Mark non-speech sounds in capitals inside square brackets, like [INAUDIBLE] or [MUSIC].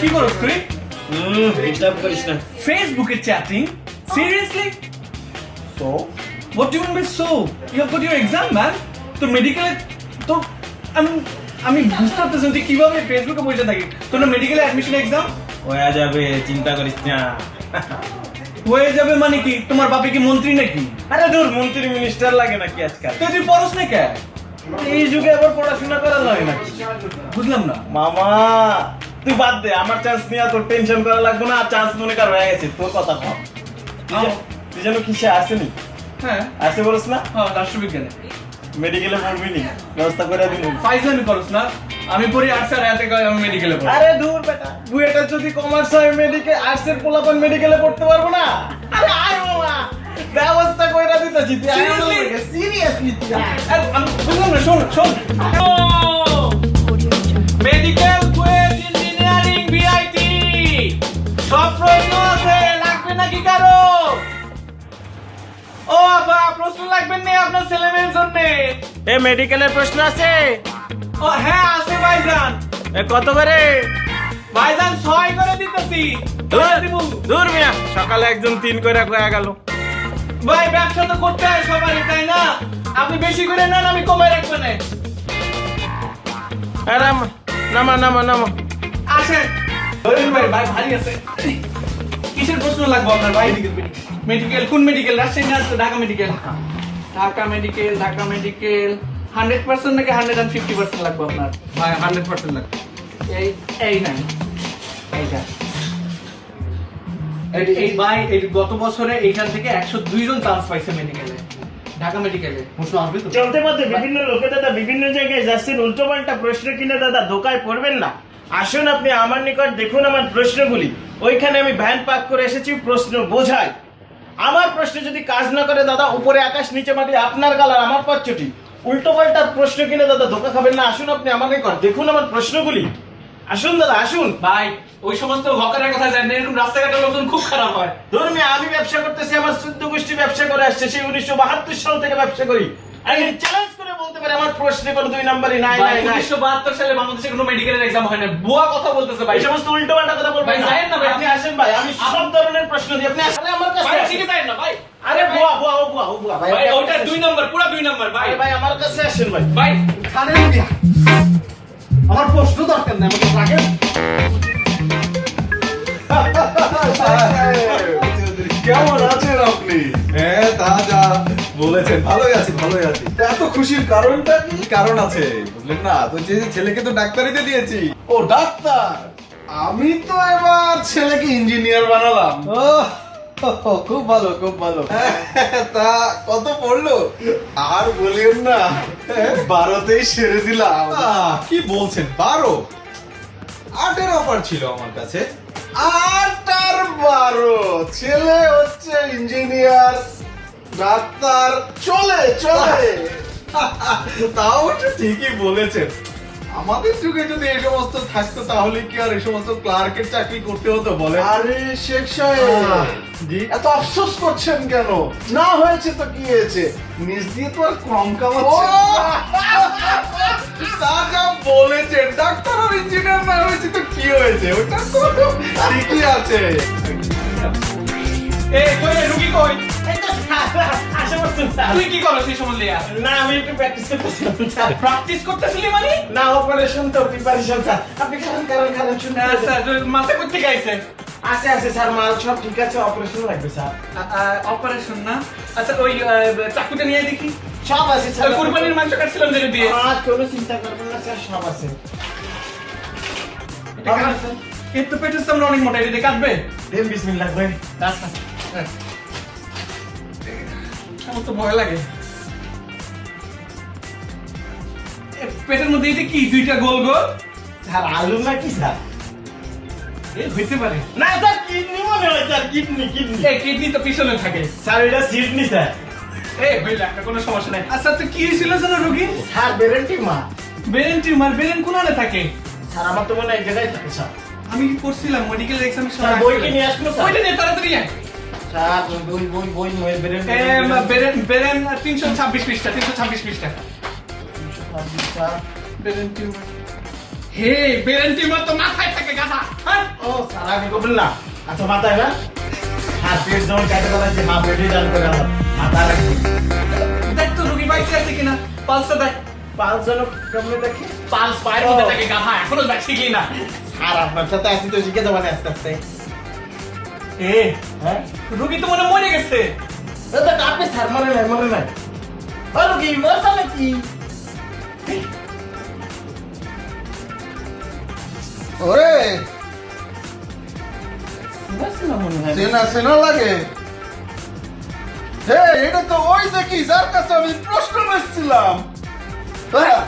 কি করছ তুই? ডিস্টার্ব করিস না। ফেসবুকে চ্যাটিং সিরিয়াসলি তো what do mean by so you have got your exam man তো মেডিকেলে তো আমি আমি বুঝতে পারতেছি তুই কীভাবে ফেসবুকে বসে থাকি তোর মেডিকেলে অ্যাডমিশন এক্সাম হয়ে যাবে চিন্তা করিস না। হয়ে যাবে মানে কি? তোমার বাপে কি মন্ত্রী নাকি? আরে দূর মন্ত্রী মিনিস্টার লাগে নাকি আজকাল। তো তুই পড়স না কে? এই যুগে আবার পড়াশোনা করা লাগে নাকি? বুঝলাম না। মামা তুই বাদ দে আমার চান্স নিয়ে তোর টেনশন করা লাগবে না চান্স মনে কর হয়ে গেছে তোর কথা ভাব। তুই তুই যেন কিসে আসেনি? হ্যাঁ। আসে বলস না? হ্যাঁ রাষ্ট্রবিজ্ঞানে। মেডিকেলে পড়বি নি? ব্যবস্থা করে দিন ফাইজলামি করস না? আমি পড়ি আর্টস আর এতে কয় আমি মেডিকেলে পড়ি। আরে দূর বেটা। বুয়েটা যদি কমার্স হয় মেডিকেল আর্টস এর পোলাপান মেডিকেলে পড়তে পারব না? আরে আয় মামা ব্যবস্থা কইরা দিতেছি তুই? সিরিয়াসলি। আরে, আমি বুঝলাম না শোন শোন মেডিকেল কুয়েট ইঞ্জিনিয়ারিং বিআইটি সব প্রশ্ন আছে লাগবে নাকি কারও? ও বাবা প্রশ্ন লাগবে না আপনার ছেলে মেয়ের জন্য। এ মেডিকেলের প্রশ্ন আছে? ও হ্যাঁ আছে ভাইজান। এ কত করে? ভাইজান ছয় করে দিতেছি। দূর মিয়া সকালে একজন তিন করে কয়া গেল। ভাই ব্যবসা তো করতে হয় সবারই তাই না? আপনি বেশি করে নেন আমি কমে রাখবেন আরে নামা নামা নামা আসেন। ধরেন ভাই ভাই ভারী আছে। কিসের প্রশ্ন লাগবে আপনার ভাই? মেডিকেল কোন মেডিকেল রাজশাহী না Dhaka medical Dhaka medical Dhaka medical hundred percent নাকি হান্ড্রেড অ্যান্ড ফিফটি পার্সেন্ট লাগবে আপনার? ভাই হান্ড্রেড পার্সেন্ট লাগবে। এই এই নেন। এইটা। এই- ভাই এই গত বছরে এইখান থেকে একশো দুই জন চান্স পাইছে মেডিকেলে ঢাকা মেডিকেলে প্রশ্ন আসবে তো? চলতে পথে বিভিন্ন লোকে দাদা বিভিন্ন জায়গায় যাচ্ছেন উল্টো পাল্টা প্রশ্ন কিনে দাদা ধোকায় পড়বেন না। আসুন আপনি আমার নিকট দেখুন আমার প্রশ্নগুলি। ওইখানে আমি ভ্যান পাক করে এসেছি প্রশ্ন বোঝাই আমার প্রশ্ন যদি কাজ না করে দাদা উপরে আকাশ নিচে মাটি আপনার গালার আমার পচ্চটি উল্টো পাল্টা প্রশ্ন কিনে দাদা ধোকা খাবেন না আসুন আপনি আমাকে কর। দেখুন আমার প্রশ্নগুলি। আসুন দাদা আসুন। ভাই ওই সমস্ত হকারের কথা জানেন এরকম রাস্তাঘাটের লোকজন খুব খারাপ হয়। ধরুন আমি ব্যবসা করতেছি আমার চোদ্দ গোষ্ঠী ব্যবসা করে আসছে সেই উনিশশো বাহাত্তর সাল থেকে ব্যবসা করি। আমি চ্যালেঞ্জ বলতে পারি আমার প্রশ্নে কোনো দুই নাম্বারই নাই নাই নাই। উনিশশো বাহাত্তর সালে বাংলাদেশে কোনো মেডিকেলের এক্সাম হয় না বুয়া কথা বলতেছে ভাই। এই সমস্ত উল্টো পাল্টা কথা বলবেন ভাই, না। যায়েন না ভাই। আপনি আসেন ভাই আমি সব ধরনের প্রশ্ন দিই। আপনি আসলে আমার কাছে ভাই ঠিক আছে না ভাই। আরে বুয়া বুয়া ও বুয়া ও বুয়া ভাই ভাই ওটা দুই নম্বর পুরো দুই নম্বর ভাই। ভাই আমার কাছে আসেন ভাই। ভাই। ছাড়েন দিয়া। আমার প্রশ্ন দরকার নেই আমাকে রাখেন। [LAUGHS] কেমন আছেন আপনি? হ্যাঁ তা যা। বলেছেন। ভালোই আছি ভালোই আছি। এত খুশির কারণটা কি? কারণ আছে? বুঝলেন না? তো যে ছেলেকে তো ডাক্তারিতে দিয়েছি ও ডাক্তার! আমি তো এবার ছেলেকে ইঞ্জিনিয়ার বানালাম। খুব ভালো খুব ভালো। [LAUGHS] তা কত পড়ল? আর বলিয়েন না বারোতেই সেরে দিলাম। কি বলছেন বারো? আটের অফার ছিল আমার কাছে। আট আর বারো। ছেলে হচ্ছে ইঞ্জিনিয়ার ডাক্তার চলে চলে। তাও ঠিকই বলেছেন। আমাদের যুগে যদি এই সমস্ত থাকতো তাহলে কি আর এই সমস্ত ক্লার্কের চাকরি করতে হতো বলে আরে শেখ সাহেব। জি। এত আফসোস করছেন কেন? না হয়েছে তো কি হয়েছে? নিজ দিয়ে তো আর কম কামাচ্ছে তা যা বলেছেন ডাক্তার আর ইঞ্জিনিয়ার না হয়েছে তো কি হয়েছে? ওটা তো ঠিকই আছে। এ কই রে রুগী কই। তুই কি করছিস এই সময় লিয়া? না আমি একটু প্র্যাকটিস করতেছিলাম প্র্যাকটিস করতেছিলি মানে? না অপারেশন তো প্রিপারেশন স্যার আপনি কারণ কারণ কারণ শুনতে স্যার মাথা করতে গাইছে আছে আছে স্যার মাল সব ঠিক আছে অপারেশন লাগবে স্যার। অপারেশন না? আচ্ছা ওই চাকুটা নিয়ে দেখি। সব আছে স্যার। কুরবানির মাংস কাটছিলাম যেটা দিয়ে। আর কোনো চিন্তা করবেন না স্যার সব আছে। এটা কাটছে। এর পেটের সামনে অনেক মোটা এটা কাটবে? দেন বিসমিল্লাহ ভাই আচ্ছা। আমার তো ভয় লাগে। পেটের মধ্যে এটা কি দুইটা গোল গোল? স্যার আলু নাকি স্যার? এ হইতে পারে। না স্যার কিডনি মনে হয় স্যার কিডনি কিডনি। এই কিডনি তো পিছনে থাকে। স্যার এটা সিডনি স্যার। এই হইলে একটা কোনো সমস্যা নাই। আচ্ছা তো কি হয়েছিল যেন রোগী স্যার বেরেন টিউমার। বেরেন কোনারে থাকে? স্যার আমার তো মনে হয় জায়গায় থাকে স্যার। আমি কি করছিলাম মেডিকেল এক্সামের স্যার বই কি নিয়ে আসব স্যার? নিয়ে তাড়াতাড়ি আয়। বেরেন তিনশো ছাব্বিশ পৃষ্ঠা তিনশো ছাব্বিশ পৃষ্ঠা। বেরেন টিউমার। হে বেরেন টিউমার তো মাথায় থাকে গাধা। হ্যাঁ? ও স্যার আগে করবেন না। আচ্ছা মাথায় না? হাত পেট যখন কাটে বলা যে মা পেটে জান করে আমার মাথা রাখি দেখ তো রুগী বাইসে আছে কিনা? পালসটা দেখ। পাঁচ জন কেমনে দেখি? পালস পায়ের মধ্যে থাকে গাধা এখনও যাচ্ছে কি না। আর আপনার সাথে আসি তো শিখে যাবেন আস্তে আস্তে। এ হ্যাঁ? রুগী তো মনে মরে গেছে। দাদা আপনি স্যার মরে নাই মরে নাই। আর কি মরছে নাকি ওরে! চেনা চেনা লাগে। হে এটা তো ওই দেখি যার কাছে আমি প্রশ্ন করছিলাম। হ্যাঁ